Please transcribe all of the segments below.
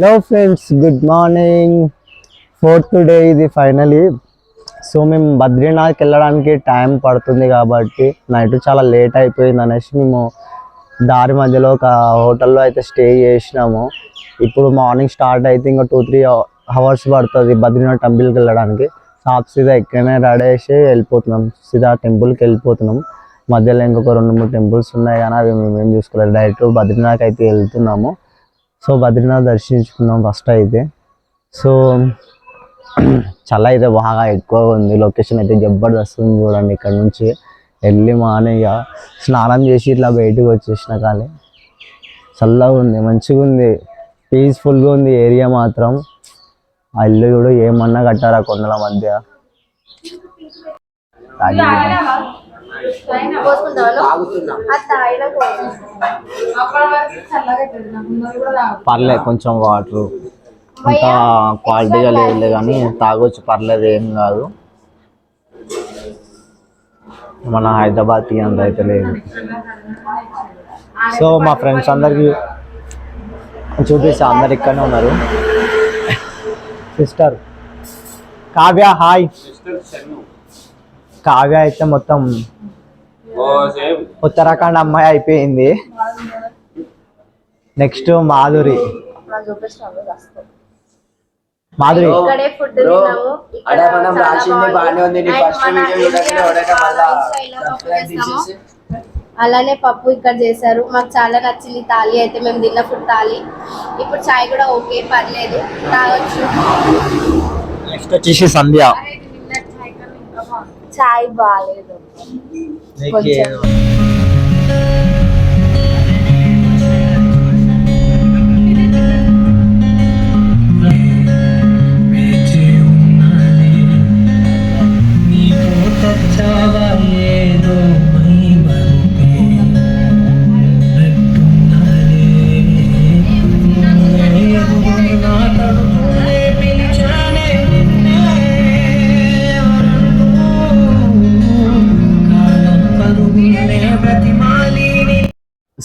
Hello friends good morning fourth day ఇది finally so మేము బద్రీనాథ్కి వెళ్ళడానికి టైం పడుతుంది కాబట్టి నైట్ చాలా లేట్ అయిపోయింది అనేసి మేము దారి మధ్యలో ఒక హోటల్లో అయితే స్టే చేసినాము. ఇప్పుడు మార్నింగ్ స్టార్ట్ అయితే ఇంకా టూ త్రీ అవర్స్ పడుతుంది బద్రీనాథ్ టెంపుల్కి వెళ్ళడానికి. సాప్ సీదా ఎక్కడనే రెడీ చేసి వెళ్ళిపోతున్నాం. సీదా టెంపుల్కి వెళ్ళిపోతున్నాం. మధ్యలో ఇంకొక రెండు మూడు టెంపుల్స్ ఉన్నాయి కానీ అవి మేము ఏం చూసుకోలేదు. డైరెక్ట్ బద్రీనాథ్కి అయితే వెళ్తున్నాము. సో బద్రీనాథ్ దర్శించుకున్నాం ఫస్ట్ అయితే. సో చల్ల అయితే బాగా ఎక్కువగా ఉంది. లొకేషన్ అయితే జబర్దస్త్ ఉంది చూడండి ఇక్కడ నుంచి. వెళ్ళి మానేగా స్నానం చేసి ఇట్లా బయటకు వచ్చేసిన కానీ చల్లగా ఉంది మంచిగా ఉంది. పీస్ఫుల్గా ఉంది ఏరియా మాత్రం. ఆ ఇల్లు కూడా ఏమన్నా కట్టారా కొండల మధ్య? పర్లేదు కొంచెం వాటర్. అంత క్వాలిటీగా లేదు. కానీ తాగొచ్చు పర్లేదు ఏం కాదు. మన హైదరాబాద్ టీ అంత అయితే లేదు. సో మా ఫ్రెండ్స్ అందరికి చూపిస్తా అందరు ఇక్కడనే ఉన్నారు. సిస్టర్. కావ్య హాయ్. కావ్య అయితే మొత్తం ఉత్తరాఖండ్ అమ్మాయి అయిపోయింది. నెక్స్ట్ మాధురి. మాధురి. అలానే పప్పు ఇక్కడ చేశారు. మాకు చాలా నచ్చింది తాలి అయితే మేము తిన్న ఫుడ్ తాలి ఇప్పుడు చాయ్ కూడా ఓకే పర్లేదు. తాగొచ్చు. నెక్స్ట్ వచ్చేసి సంధ్య. చాయ్ బాగాలేదు కొంచెం.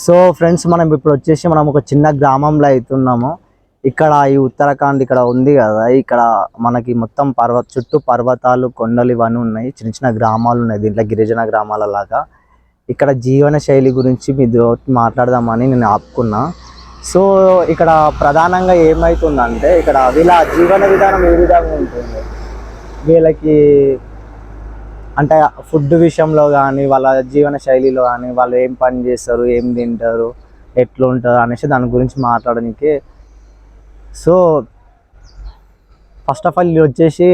సో ఫ్రెండ్స్ మనం ఇప్పుడు వచ్చేసి మనం ఒక చిన్న గ్రామంలో అవుతున్నాము. ఇక్కడ ఈ ఉత్తరాఖండ్ ఇక్కడ ఉంది కదా. ఇక్కడ మనకి మొత్తం పర్వత చుట్టూ పర్వతాలు కొండలు ఇవన్నీ ఉన్నాయి. చిన్న చిన్న గ్రామాలు ఉన్నాయి. దీంట్లో గిరిజన గ్రామాల లాగా. ఇక్కడ జీవన శైలి గురించి మీతో మాట్లాడదామని నేను ఆపుకున్నా. సో ఇక్కడ ప్రధానంగా ఏమవుతుందంటే ఇక్కడ వీళ్ళ జీవన విధానం ఏ విధంగా ఉంటుంది? వీళ్ళకి అంటే ఫుడ్ విషయంలో కానీ వాళ్ళ జీవన శైలిలో కానీ వాళ్ళు ఏం పని చేస్తారు ఏం తింటారు ఎట్లుంటారు అనేసి దాని గురించి మాట్లాడడానికి. సో ఫస్ట్ ఆఫ్ ఆల్ వచ్చేసి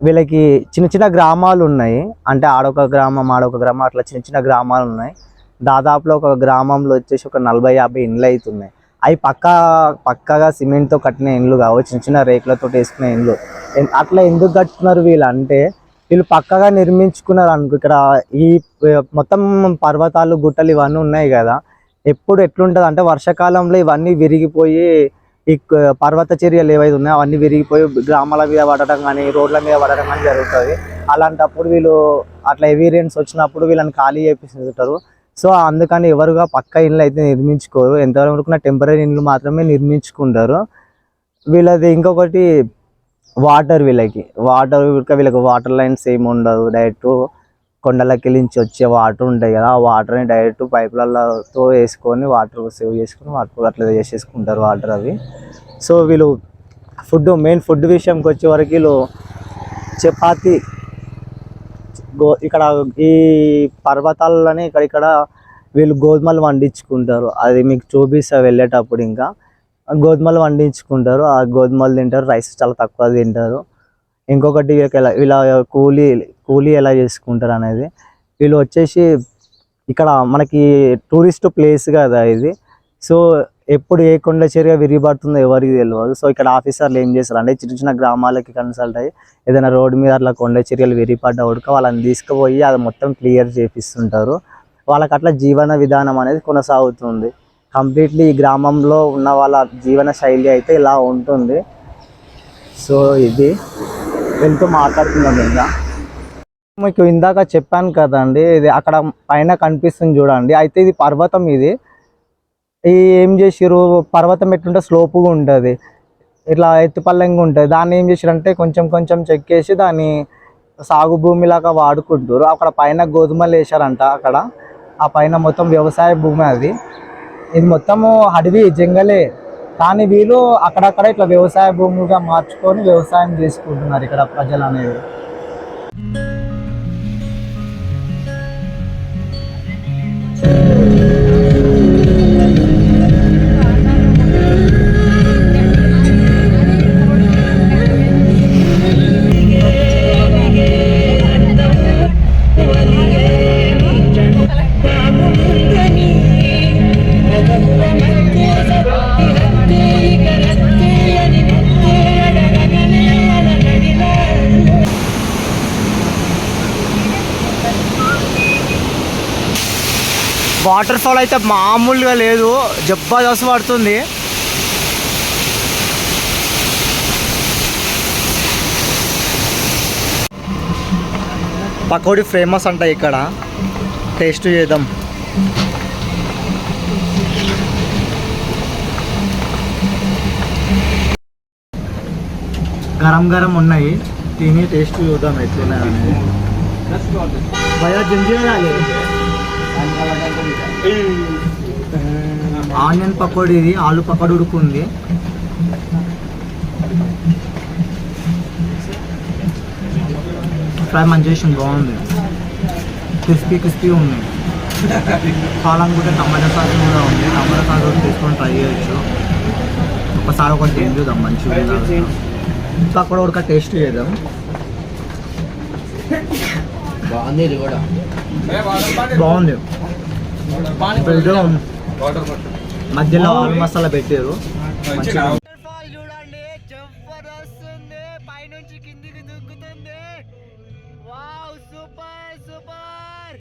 వీళ్ళకి చిన్న చిన్న గ్రామాలు ఉన్నాయి. అంటే ఆడొక గ్రామం ఆడొక గ్రామం అట్లా చిన్న చిన్న గ్రామాలు ఉన్నాయి. దాదాపులో ఒక గ్రామంలో వచ్చేసి ఒక నలభై యాభై ఇండ్లు అవుతున్నాయి అవి పక్క పక్కగా సిమెంట్తో కట్టిన ఇండ్లు కావు. చిన్న చిన్న రేకులతో వేసుకునే ఇండ్లు. అట్లా ఎందుకు కట్టుతున్నారు వీళ్ళు అంటే వీళ్ళు పక్కగా నిర్మించుకున్నారు అనుకో ఇక్కడ ఈ మొత్తం పర్వతాలు గుట్టలు ఇవన్నీ ఉన్నాయి కదా. ఎప్పుడు ఎట్లుంటుంది అంటే వర్షాకాలంలో ఇవన్నీ విరిగిపోయి ఈ పర్వత చర్యలు ఏవైతే ఉన్నాయో అవన్నీ విరిగిపోయి గ్రామాల మీద పడటం కానీ రోడ్ల మీద పడటం కానీ జరుగుతుంది. అలాంటప్పుడు వీళ్ళు అట్లా హెవీ రెయిన్స్ వచ్చినప్పుడు వీళ్ళని ఖాళీ చేపిస్తుంటారు. సో అందుకని ఎవరుగా పక్క ఇండ్లు అయితే నిర్మించుకోరు. ఎంతవరకు టెంపరీ ఇండ్లు మాత్రమే నిర్మించుకుంటారు. వీళ్ళది ఇంకొకటి వాటర్ వీళ్ళకి. వాటర్ వీళ్ళకి వాటర్ లైన్స్ ఏమి ఉండదు. డైరెక్ట్ కొండలకి నుంచి వచ్చే వాటర్ ఉంటాయి కదా ఆ వాటర్ని డైరెక్ట్ పైపులతో వేసుకొని వాటర్ సేవ్ చేసుకొని వాటర్ అట్లా చేసేసుకుంటారు వాటర్ అవి. సో వీళ్ళు ఫుడ్ మెయిన్ ఫుడ్ విషయంకి వచ్చేవరకు వీళ్ళు చపాతి గో ఇక్కడ ఈ పర్వతాలలోనే ఇక్కడ ఇక్కడ వీళ్ళు గోధుమలు వండించుకుంటారు అది మీకు చూపిస్తా వెళ్ళేటప్పుడు ఇంకా. గోధుమలు వండించుకుంటారు. ఆ గోధుమలు తింటారు. రైస్ చాలా తక్కువ తింటారు. ఇంకొకటి ఎలా ఇలా కూలీ కూలీ ఎలా చేసుకుంటారు అనేది. వీళ్ళు వచ్చేసి ఇక్కడ మనకి టూరిస్ట్ ప్లేస్ కదా ఇది. సో ఎప్పుడు ఏ కొండ చర్య విరిగిపడుతుందో ఎవరికి తెలియదు సో ఇక్కడ ఆఫీసర్లు ఏం చేస్తారు అంటే చిన్న చిన్న గ్రామాలకి కన్సల్ట్ అయ్యి ఏదైనా రోడ్డు మీద అట్లా కొండ చర్యలు విరిగిపడ్డ ఉడక వాళ్ళని తీసుకుపోయి అది మొత్తం క్లియర్ చేపిస్తుంటారు. వాళ్ళకి అట్లా జీవన విధానం అనేది కొనసాగుతుంది. కంప్లీట్లీ ఈ గ్రామంలో ఉన్న వాళ్ళ జీవన శైలి అయితే ఇలా ఉంటుంది. సో ఇది వెళ్తూ మాట్లాడుతున్నాం ఇంకా. మీకు ఇందాక చెప్పాను కదండి ఇది అక్కడ పైన కనిపిస్తుంది చూడండి. అయితే ఇది పర్వతం ఇది. ఈ ఏం చేసిరు పర్వతం ఎట్లుంటే స్లోపుగా ఉంటుంది. ఇట్లా ఎత్తుపల్లంగా ఉంటుంది. దాన్ని ఏం చేసిరంటే కొంచెం కొంచెం చెక్కేసి దాన్ని సాగు భూమిలాగా వాడుకుంటారు అక్కడ పైన గోధుమలు వేశారంట అక్కడ. ఆ పైన మొత్తం వ్యవసాయ భూమి అది. ఇది మొత్తము అడవి జంగలే. కానీ వీళ్ళు అక్కడక్కడ ఇట్లా వ్యవసాయ భూములుగా మార్చుకొని వ్యవసాయం చేసుకుంటున్నారు ఇక్కడ ప్రజలు అనేది. వాటర్ ఫాల్ అయితే మామూలుగా లేదు. జబర్దస్త్ పడుతుంది. పకోడీ ఫేమస్ అంట ఇక్కడ. టేస్ట్ చేద్దాం. గరం గరం ఉన్నాయి. తిని టేస్ట్ చూద్దాం ఎట్లున్నాయి భయా జంజీ ఆనియన్ పకోడీ ఇది ఆలు పకోడీ ఉడుకుంది ఫ్రై మంచిగా బాగుంది. క్రిస్పీ క్రిస్పీ ఉంది. కావాలనుకుంటే టమాటా సాస్ కూడా ఉంది. టమాటా సాస్ కూడా తీసుకొని ట్రై చేయొచ్చు. ఒకసారి ఒకటి తిని చూద్దాం మంచిగా ఉంది ఉడక టేస్ట్ చేద్దాం. బాగుంది ఇది కూడా. బాగుంది. మధ్యలో ఆలు మసాలా పెట్టారు. మంచిగా చూడండి వస్తుంది పైనుంచి కిందికి దుక్కుతుంది. Wow super super.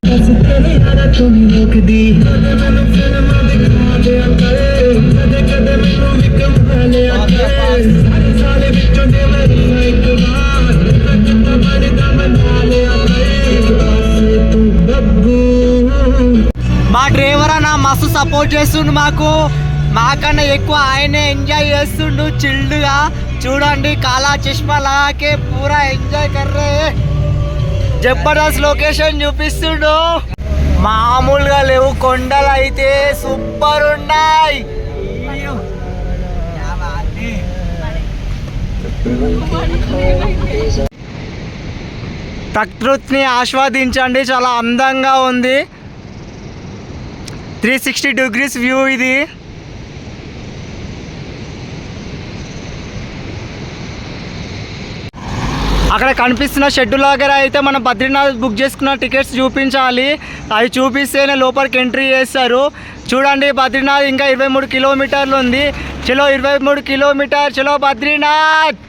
మస్తు సపోర్ట్ చేస్తుండు మాకు. మాకన్నా ఎక్కువ ఆయనే ఎంజాయ్ చేస్తుండు చిల్డ్గా చూడండి కాలా చష్మా లాగే పూరా ఎంజాయ్ కర్రే. జబర్దస్త్ లొకేషన్ చూపిస్తుండు. మామూలుగా లేవు కొండలు అయితే సూపర్ ఉన్నాయి. ప్రకృతిని ఆస్వాదించండి చాలా అందంగా ఉంది. త్రీ సిక్స్టీ డిగ్రీస్ వ్యూ ఇది. అక్కడ కనిపిస్తున్న షెడ్యూల్ దగ్గర అయితే మనం బద్రీనాథ్ బుక్ చేసుకున్న టికెట్స్ చూపించాలి. అవి చూపిస్తేనే లోపలికి ఎంట్రీ చేస్తారు. చూడండి బద్రీనాథ్ ఇంకా ఇరవై మూడు కిలోమీటర్లు ఉంది. చలో ఇరవై మూడు కిలోమీటర్ చలో బద్రీనాథ్!